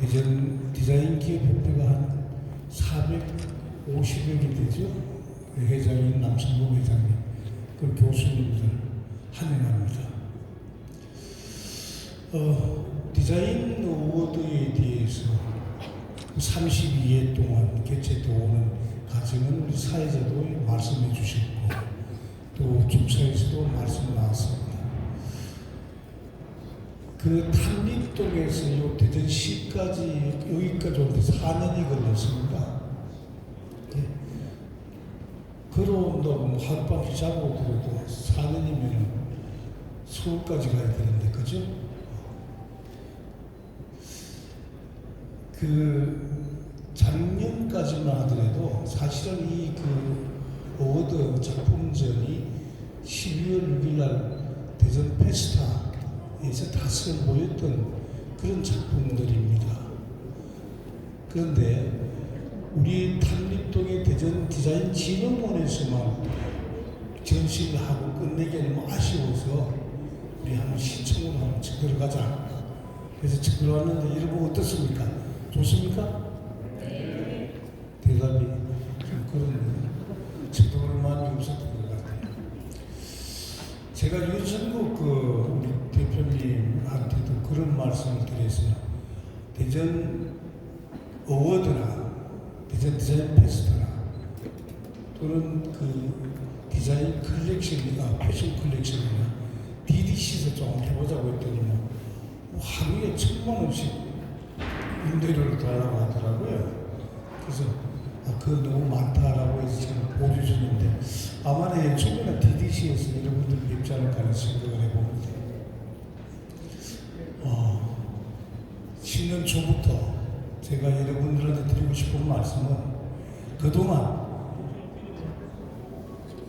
디자인 기업 협회가 한 450여 개 되죠. 그 회장인 남성국 회장님, 그 교수님들 환영합니다. 어, 디자인 어워드에 대해서 32회 동안 개최되어 오는 과정은 우리 사회자도 말씀해 주셨고 또 중사에서도 말씀 나왔습니다. 그 탐립 동에서 요 대전시까지 여기까지 오는데 4년이 걸렸습니다. 예. 걸어온다고 뭐 하룻밤 자고 들어도 4년이면 서울까지 가야 되는데 그죠? 그 작년까지만 하더라도 사실은 이 그 어워드 작품전이 12월 6일 날 대전 페스타에서 다섯 모였던 그런 작품들입니다. 그런데 우리 탐립동의 대전 디자인 진흥원에서만 전시를 하고 끝내기에는 뭐 아쉬워서 우리 한번 신청을 한번 찍으러 가자. 그래서 찍으러 왔는데 여러분 어떻습니까? 좋습니까? 대답이 좀 그런 제도를 많이 없었던 것 같아요. 제가 유전국 그 우리 대표님한테도 그런 말씀을 드렸어요. 대전 어워드나 대전 디자인 페스트나 또는 그 디자인 컬렉션이나 패션 컬렉션이나 DDC에서 좀 해보자고 했더니 뭐 하루에 천만 원씩 임대료를 달라고 하더라고요. 그래서 아, 그거 너무 많다라고 해서 지금 보류 중인데 아마 내 최근에 DDC에서 여러분들 않을까 하는 생각을 해봅니다. 어, 10년 초부터 제가 여러분들한테 드리고 싶은 말씀은 그동안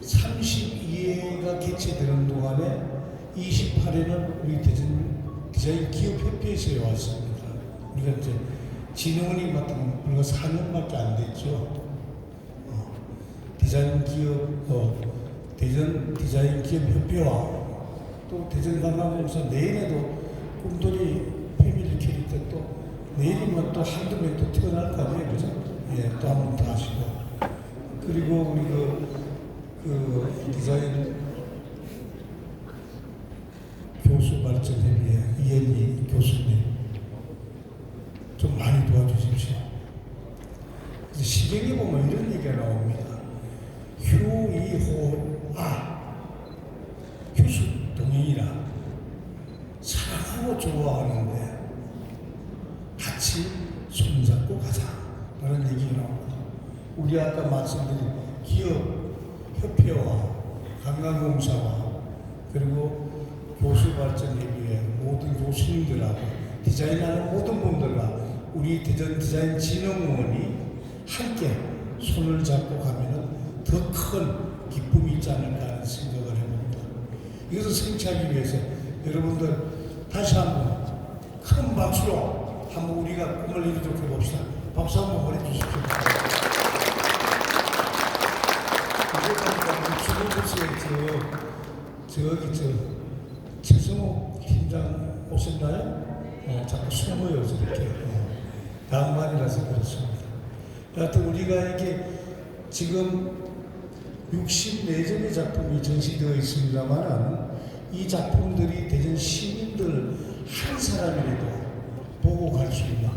32회가 개최되는 동안에 28회는 우리 대전 디자인 기업협회에서 왔습니다. 우리가 이제 진흥원이 맡은 건 불과 4년밖에 안 됐죠. 어, 디자인 기업, 어, 대전 디자인 기업협회와 또 대전 관광공사 내일에도 꿈돌이 패밀리 캐릭터 또 내일이면 또 한두 명 또 태어날 거 아니에요, 그죠? 예, 또 한 번 더 하시고. 그리고 우리 그, 그 디자인 교수 발전 협의회 이현희 교수님 좀 많이 도와주십시오. 시경에 보면 이런 얘기가 나옵니다. 휴이호아 휴수 동행이라 사랑하고 좋아하는데 같이 손잡고 가자 라는 얘기가 나옵니다. 우리 아까 말씀드린 기업 협회와 관광공사와 그리고 교수 발전 협의회 모든 교수님들하고 디자인하는 모든 분들과 우리 대전 디자인 진흥원이 함께 손을 잡고 가면은 더 큰 기쁨이 있지 않을까 하는 생각을 해봅니다. 이것을 성취하기 위해서 여러분들 다시 한번 큰 박수로 한번 우리가 꿈을 이루도록 해봅시다. 박수 한번 보내주십시오. 저, 저기 저 최승호 팀장 오셨나요? 어, 자꾸 숨어요 저렇게 어, 낭만이라서 그렇습니다. 하여튼 우리가 이게 지금 64점의 작품이 전시되어 있습니다만 이 작품들이 대전 시민들 한 사람이라도 보고 갈 수 있는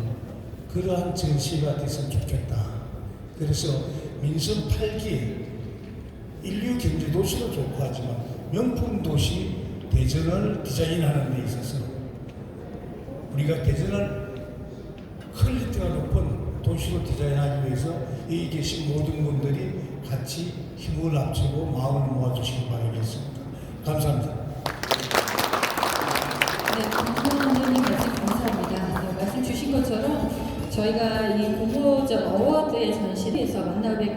그러한 전시가 됐으면 좋겠다. 그래서 민선 8기 인류 경제 도시도 좋고 하지만 명품 도시 대전을 디자인하는 데 있어서 우리가 대전을 퀄리티가 높은 도시로 디자인하기 위해서 여기 계신 모든 분들이 같이 힘을 합치고 마음을 모아주시기 바라겠습니다. 감사합니다. 저희가 이 공모전 어워드의 전시에서 만나 뵙게